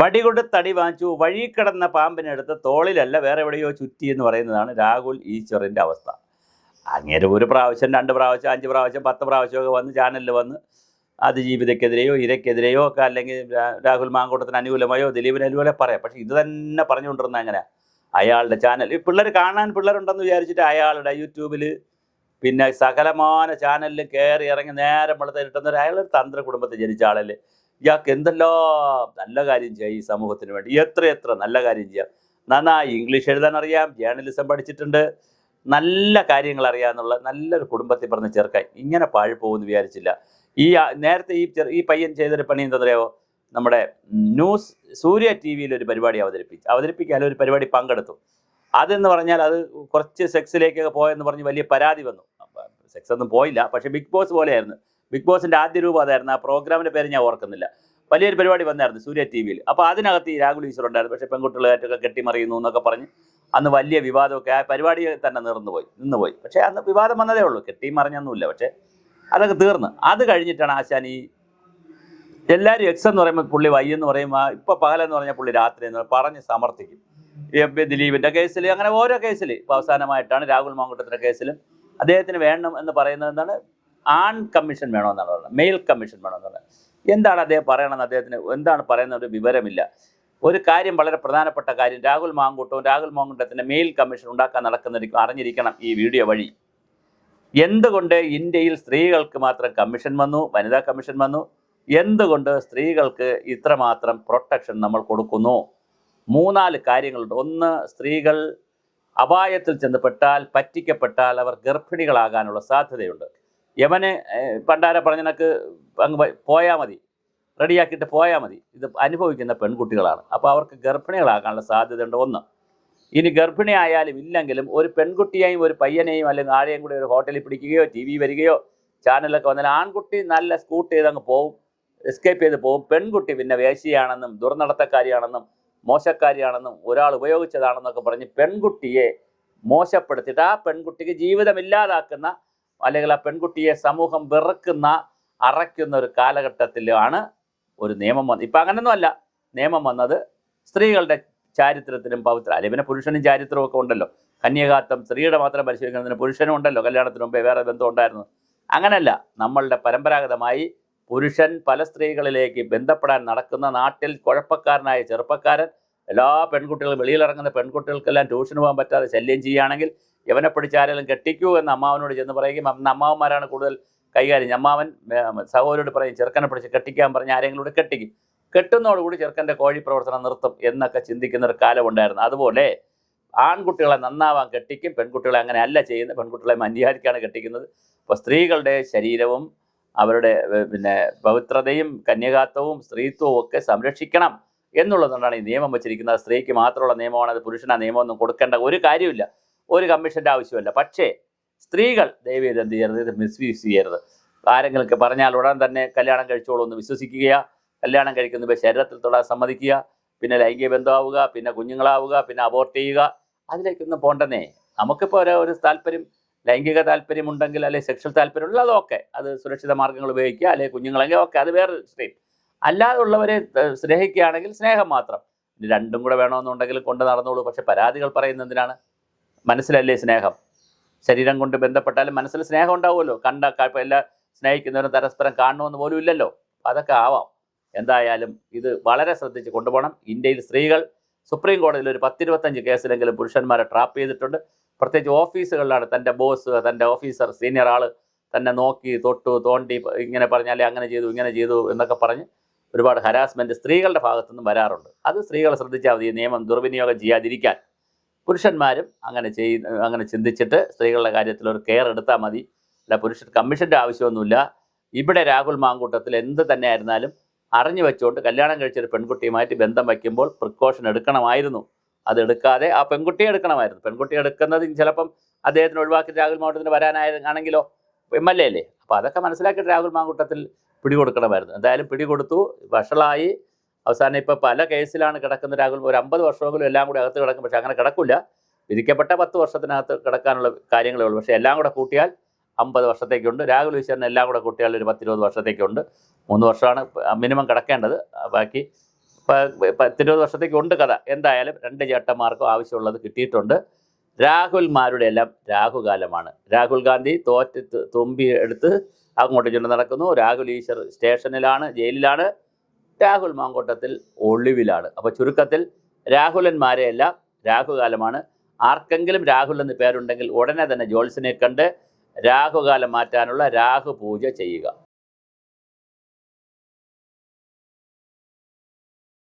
വടി കൊണ്ട് തടി വാങ്ങിച്ചു. വഴി കിടന്ന പാമ്പിനെടുത്ത് തോളിലല്ല വേറെ എവിടെയോ ചുറ്റി എന്ന് പറയുന്നതാണ് രാഹുൽ ഈശ്വറിന്റെ അവസ്ഥ. അങ്ങനെ ഒരു പ്രാവശ്യം രണ്ട് പ്രാവശ്യം അഞ്ച് പ്രാവശ്യം പത്ത് പ്രാവശ്യമൊക്കെ വന്ന് ചാനലിൽ വന്ന് അതിജീവിതക്കെതിരെയോ ഇരയ്ക്കെതിരെയോ ഒക്കെ അല്ലെങ്കിൽ രാഹുൽ മാങ്കൂട്ടത്തിന് അനുകൂലമായോ ദിലീപിന് അനുകൂലമോ പറയാം. പക്ഷേ ഇത് തന്നെ പറഞ്ഞുകൊണ്ടിരുന്ന അങ്ങനെ അയാളുടെ ചാനൽ. ഈ പിള്ളേർ കാണാൻ പിള്ളേരുണ്ടെന്ന് വിചാരിച്ചിട്ട് അയാളുടെ യൂട്യൂബിൽ പിന്നെ സകലമാന ചാനലിൽ കയറി ഇറങ്ങി നേരം വെള്ളത്തിൽ ഇട്ടുന്ന അയാളൊരു തന്ത്ര കുടുംബത്തിൽ ജനിച്ച ആളല്ലേ? ഇയാൾക്ക് എന്തെല്ലാം നല്ല കാര്യം ചെയ്യാം ഈ സമൂഹത്തിന് വേണ്ടി. എത്ര എത്ര നല്ല കാര്യം ചെയ്യാം. നന്നായി ഇംഗ്ലീഷ് എഴുതാൻ അറിയാം ജേർണലിസം പഠിച്ചിട്ടുണ്ട്. നല്ല കാര്യങ്ങൾ അറിയാമെന്നുള്ള നല്ലൊരു കുടുംബത്തിൽ പറഞ്ഞ ചെറുക്കായി ഇങ്ങനെ പാഴിപ്പോകുമെന്ന് വിചാരിച്ചില്ല. ഈ നേരത്തെ ഈ ചെറു ഈ പയ്യൻ ചെയ്തൊരു പണി എന്തറിയാവോ നമ്മുടെ ന്യൂസ് സൂര്യ ടി വിയിൽ ഒരു പരിപാടി അവതരിപ്പിച്ചു അവതരിപ്പിക്കാൻ ഒരു പരിപാടി പങ്കെടുത്തു. അതെന്ന് പറഞ്ഞാൽ അത് കുറച്ച് സെക്സിലേക്കൊക്കെ പോയെന്ന് പറഞ്ഞ് വലിയ പരാതി വന്നു. സെക്സ് ഒന്നും പോയില്ല പക്ഷേ ബിഗ് ബോസ് പോലെയായിരുന്നു. ബിഗ് ബോസിന്റെ ആദ്യ രൂപം അതായിരുന്നു. ആ പ്രോഗ്രാമിന്റെ പേര് ഞാൻ ഓർക്കുന്നില്ല. വലിയൊരു പരിപാടി വന്നായിരുന്നു സൂര്യ ടി വിയിൽ. അപ്പോൾ അതിനകത്ത് ഈ രാഹുൽ ഈശ്വർ ഉണ്ടായിരുന്നു. പക്ഷേ പെൺകുട്ടികളായിട്ടൊക്കെ കെട്ടിമറിയുന്നു എന്നൊക്കെ പറഞ്ഞ് അന്ന് വലിയ വിവാദമൊക്കെ ആ പരിപാടി തന്നെ നിർന്നു പോയി നിന്നുപോയി. പക്ഷേ അന്ന് വിവാദം വന്നതേ ഉള്ളൂ. കെട്ടിമറിഞ്ഞൊന്നുമില്ല. പക്ഷേ അതൊക്കെ തീർന്ന്. അത് കഴിഞ്ഞിട്ടാണ് ആശാൻ ഈ എല്ലാവരും എക്സ് എന്ന് പറയുമ്പോൾ പുള്ളി വൈ എന്ന് പറയുമ്പോൾ ഇപ്പോൾ പകലെന്ന് പറഞ്ഞാൽ പുള്ളി രാത്രി എന്ന്. പറഞ്ഞ് സമർത്ഥിക്കും. ദിലീപിന്റെ കേസിൽ അങ്ങനെ ഓരോ കേസിൽ ഇപ്പോൾ അവസാനമായിട്ടാണ് രാഹുൽ മാങ്കുട്ടത്തിന്റെ കേസിലും അദ്ദേഹത്തിന് വേണം എന്ന് പറയുന്നത് ആൺ കമ്മീഷൻ വേണമെന്നാണ് പറയുന്നത് മെയിൽ കമ്മീഷൻ വേണമെന്നാണ് എന്താണ് അദ്ദേഹം പറയണമെന്ന് അദ്ദേഹത്തിന് എന്താണ് പറയുന്നത് വിവരമില്ല. ഒരു കാര്യം വളരെ പ്രധാനപ്പെട്ട കാര്യം രാഹുൽ മാങ്കൂട്ടവും രാഹുൽ മാങ്കൂട്ടത്തിന്റെ മെയിൽ കമ്മീഷൻ ഉണ്ടാക്കാൻ നടക്കുന്നതായിരിക്കും അറിഞ്ഞിരിക്കണം ഈ വീഡിയോ വഴി. എന്തുകൊണ്ട് ഇന്ത്യയിൽ സ്ത്രീകൾക്ക് മാത്രം കമ്മീഷൻ വന്നു വനിതാ കമ്മീഷൻ വന്നു? എന്തുകൊണ്ട് സ്ത്രീകൾക്ക് ഇത്രമാത്രം പ്രൊട്ടക്ഷൻ നമ്മൾ കൊടുക്കുന്നു? മൂന്നാൽ കാര്യങ്ങളുണ്ട്. ഒന്ന് സ്ത്രീകൾ അപായത്തിൽ ചെന്നപ്പെട്ടാൽ പറ്റിക്കപ്പെട്ടാൽ അവർ ഗർഭിണികളാകാനുള്ള സാധ്യതയുണ്ട്. യവന് പണ്ടാര പറഞ്ഞ നിനക്ക് അങ്ങ് പോയാൽ മതി. റെഡിയാക്കിയിട്ട് പോയാൽ മതി. ഇത് അനുഭവിക്കുന്ന പെൺകുട്ടികളാണ്. അപ്പോൾ അവർക്ക് ഗർഭിണികളാകാനുള്ള സാധ്യതയുണ്ട് ഒന്ന്. ഇനി ഗർഭിണിയായാലും ഇല്ലെങ്കിലും ഒരു പെൺകുട്ടിയെയും ഒരു പയ്യനെയും അല്ലെങ്കിൽ ആരെയും കൂടി ഒരു ഹോട്ടലിൽ പിടിക്കുകയോ ടി വി വരികയോ ചാനലൊക്കെ വന്നാൽ ആൺകുട്ടി നല്ല സ്കൂട്ട് ചെയ്ത് അങ്ങ് പോവും എസ്കേപ്പ് ചെയ്ത് പോവും. പെൺകുട്ടി പിന്നെ വേശിയാണെന്നും ദുർനടത്തക്കാരിയാണെന്നും മോശക്കാരിയാണെന്നും ഒരാൾ ഉപയോഗിച്ചതാണെന്നൊക്കെ പറഞ്ഞ് പെൺകുട്ടിയെ മോശപ്പെടുത്തിയിട്ട് ആ പെൺകുട്ടിക്ക് ജീവിതമില്ലാതാക്കുന്ന അല്ലെങ്കിൽ ആ പെൺകുട്ടിയെ സമൂഹം വെറുക്കുന്ന അറയ്ക്കുന്ന ഒരു കാലഘട്ടത്തിലാണ് ഒരു നിയമം വന്നത്. ഇപ്പം അങ്ങനെയൊന്നുമല്ല നിയമം വന്നത് സ്ത്രീകളുടെ ചാരിത്രത്തിനും പവിത്ര അല്ലെങ്കിൽ പിന്നെ പുരുഷനും ചാരിത്രവും ഒക്കെ ഉണ്ടല്ലോ. കന്യകാത്വം സ്ത്രീയുടെ മാത്രം പരിശോധിക്കുന്നതിന് പുരുഷനും ഉണ്ടല്ലോ. കല്യാണത്തിന് മുമ്പേ വേറെ ബന്ധം ഉണ്ടായിരുന്നു. അങ്ങനല്ല. നമ്മളുടെ പരമ്പരാഗതമായി പുരുഷൻ പല സ്ത്രീകളിലേക്ക് ബന്ധപ്പെടാൻ നടക്കുന്ന നാട്ടിൽ കുഴപ്പക്കാരനായ ചെറുപ്പക്കാരൻ എല്ലാ പെൺകുട്ടികളും വെളിയിലിറങ്ങുന്ന പെൺകുട്ടികൾക്കെല്ലാം ട്യൂഷന് പോകാൻ പറ്റാതെ ശല്യം ചെയ്യുകയാണെങ്കിൽ യവനെ പിടിച്ചാരെങ്കിലും കെട്ടിക്കൂ എന്ന് അമ്മാവനോട് ചെന്ന് പറയുകയും അന്ന് അമ്മാവന്മാരാണ് കൂടുതൽ കൈകാര്യം. അമ്മാവൻ സഹോദരോട് പറയും ചെറുക്കനെ പിടിച്ച് കെട്ടിക്കാൻ പറഞ്ഞ് ആരെങ്കിലും കൂടെ കെട്ടിക്കും. കെട്ടുന്നതോടുകൂടി ചെറുക്കന്റെ കോഴി പ്രവർത്തനം നിർത്തും എന്നൊക്കെ ചിന്തിക്കുന്ന ഒരു കാലമുണ്ടായിരുന്നു അതുപോലെ ആൺകുട്ടികളെ നന്നാവാൻ കെട്ടിക്കും പെൺകുട്ടികളെ അങ്ങനെ അല്ല ചെയ്യുന്നത്. പെൺകുട്ടികളെ മര്യാദയ്ക്കാണ് കെട്ടിക്കുന്നത്. അപ്പോൾ സ്ത്രീകളുടെ ശരീരവും അവരുടെ പിന്നെ പവിത്രതയും കന്യകാത്വവും സ്ത്രീത്വവും ഒക്കെ സംരക്ഷിക്കണം എന്നുള്ളതുകൊണ്ടാണ് ഈ നിയമം വച്ചിരിക്കുന്നത്. സ്ത്രീക്ക് മാത്രമുള്ള നിയമമാണ് അത് പുരുഷന് നിയമമൊന്നും കൊടുക്കേണ്ട ഒരു കാര്യമില്ല ഒരു കമ്മീഷന്റെ ആവശ്യമല്ല. പക്ഷേ സ്ത്രീകൾ ദയവ് ചെയ്ത് എന്ത് ചെയ്യരുത് ഇത് മിസ്യൂസ് ചെയ്യരുത്. ആരെങ്കിലൊക്കെ പറഞ്ഞാൽ ഉടൻ തന്നെ കല്യാണം കഴിച്ചോളൂ എന്ന് വിശ്വസിക്കുക കല്യാണം കഴിക്കുന്ന ശരീരത്തിൽ തൊടാൻ സമ്മതിക്കുക പിന്നെ ലൈംഗിക ബന്ധമാവുക പിന്നെ കുഞ്ഞുങ്ങളാവുക പിന്നെ അബോർട്ട് ചെയ്യുക. അതിലേക്കൊന്നും പോണ്ടെന്നേ. നമുക്കിപ്പോൾ ഒരു ഒരു താല്പര്യം ലൈംഗിക താല്പര്യമുണ്ടെങ്കിൽ അല്ലെങ്കിൽ സെക്ഷൽ താല്പര്യമുള്ള അതൊക്കെ അത് സുരക്ഷിത മാർഗങ്ങൾ ഉപയോഗിക്കുക അല്ലെങ്കിൽ കുഞ്ഞുങ്ങളെങ്കിൽ ഓക്കെ അത് വേറെ സ്ട്രീം അല്ലാതെ ഉള്ളവരെ സ്നേഹിക്കുകയാണെങ്കിൽ സ്നേഹം മാത്രം. രണ്ടും കൂടെ വേണമെന്നുണ്ടെങ്കിൽ കൊണ്ട് നടന്നോളൂ പക്ഷെ പരാതികൾ പറയുന്നതിനാണ് മനസ്സിലല്ലേ സ്നേഹം? ശരീരം കൊണ്ട് ബന്ധപ്പെട്ടാലും മനസ്സിൽ സ്നേഹം ഉണ്ടാവുമല്ലോ. കണ്ട എല്ലാ സ്നേഹിക്കുന്നവരും പരസ്പരം കാണണമെന്ന് പോലും ഇല്ലല്ലോ. അതൊക്കെ ആവാം. എന്തായാലും ഇത് വളരെ ശ്രദ്ധിച്ച് കൊണ്ടുപോകണം. ഇന്ത്യയിൽ സ്ത്രീകൾ സുപ്രീം കോടതിയിൽ ഒരു പത്തിരുപത്തഞ്ച് കേസിലെങ്കിലും പുരുഷന്മാരെ ട്രാപ്പ് ചെയ്തിട്ടുണ്ട്. പ്രത്യേകിച്ച് ഓഫീസുകളിലാണ് തന്റെ ബോസ് തന്റെ ഓഫീസർ സീനിയർ ആൾ തന്നെ നോക്കി തൊട്ടു തോണ്ടി ഇങ്ങനെ പറഞ്ഞാലേ അങ്ങനെ ചെയ്തു ഇങ്ങനെ ചെയ്തു എന്നൊക്കെ പറഞ്ഞ് ഒരുപാട് ഹരാസ്മെന്റ് സ്ത്രീകളുടെ ഭാഗത്തുനിന്നും വരാറുണ്ട്. അത് സ്ത്രീകളെ ശ്രദ്ധിച്ചാൽ മതി. നിയമം ദുർവിനിയോഗം ചെയ്യാതിരിക്കാൻ. പുരുഷന്മാരും അങ്ങനെ ചെയ് അങ്ങനെ ചിന്തിച്ചിട്ട് സ്ത്രീകളുടെ കാര്യത്തിൽ ഒരു കെയർ എടുത്താൽ മതി. അല്ല പുരുഷൻ കമ്മീഷന്റെ ആവശ്യമൊന്നുമില്ല. ഇവിടെ രാഹുൽ മാങ്കൂട്ടത്തിൽ എന്ത് തന്നെ ആയിരുന്നാലും അറിഞ്ഞു വെച്ചുകൊണ്ട് കല്യാണം കഴിച്ചൊരു പെൺകുട്ടിയുമായിട്ട് ബന്ധം വയ്ക്കുമ്പോൾ പ്രിക്കോഷൻ എടുക്കണമായിരുന്നു. അത് എടുക്കാതെ ആ പെൺകുട്ടിയെ എടുക്കണമായിരുന്നു. പെൺകുട്ടിയെ എടുക്കുന്നത് ചിലപ്പം അദ്ദേഹത്തിന് ഒഴിവാക്കി രാഹുൽ മാങ്കൂട്ടത്തിന് വരാനായിരുന്നാണെങ്കിലോ എം എൽ എ അല്ലേ? അപ്പോൾ അതൊക്കെ മനസ്സിലാക്കിയിട്ട് രാഹുൽ മാങ്കൂട്ടത്തിൽ പിടികൊടുക്കണമായിരുന്നു. എന്തായാലും പിടികൊടുത്തു വഷളായി. അവസാനം ഇപ്പോൾ പല കേസിലാണ് കിടക്കുന്ന രാഹുൽ. ഒരു അമ്പത് വർഷമെങ്കിലും എല്ലാം കൂടി അകത്ത് കിടക്കും. പക്ഷേ അങ്ങനെ കിടക്കില്ല. വിധിക്കപ്പെട്ട പത്ത് വർഷത്തിനകത്ത് കിടക്കാനുള്ള കാര്യങ്ങളേ ഉള്ളൂ. പക്ഷേ എല്ലാം കൂടെ കൂട്ടിയാൽ അമ്പത് വർഷത്തേക്കുണ്ട്. രാഹുൽ ഈശ്വരൻ എല്ലാം കൂടെ കൂട്ടിയാൽ ഒരു പത്തിരുപത് വർഷത്തേക്കുണ്ട്. മൂന്ന് വർഷമാണ് മിനിമം കിടക്കേണ്ടത്. ബാക്കി പത്തിരുപത് വർഷത്തേക്കുണ്ട് കഥ. എന്തായാലും രണ്ട് ചേട്ടന്മാർക്കും ആവശ്യമുള്ളത് കിട്ടിയിട്ടുണ്ട്. രാഹുൽമാരുടെ എല്ലാം രാഹുകാലമാണ്. രാഹുൽ ഗാന്ധി തോറ്റ് തുമ്പി എടുത്ത് അങ്ങോട്ട് ചെന്ന് നടക്കുന്നു. രാഹുൽ ഈശ്വർ സ്റ്റേഷനിലാണ് ജയിലിലാണ്. രാഹുൽ മാങ്കോട്ടത്തിൽ ഒളിവിലാണ്. അപ്പോൾ ചുരുക്കത്തിൽ രാഹുലന്മാരെ എല്ലാം രാഹുകാലമാണ്. ആർക്കെങ്കിലും രാഹുൽ എന്ന് പേരുണ്ടെങ്കിൽ ഉടനെ തന്നെ ജോത്സ്യനെ കണ്ട് രാഹുകാലം മാറ്റാനുള്ള രാഹു പൂജ ചെയ്യുക.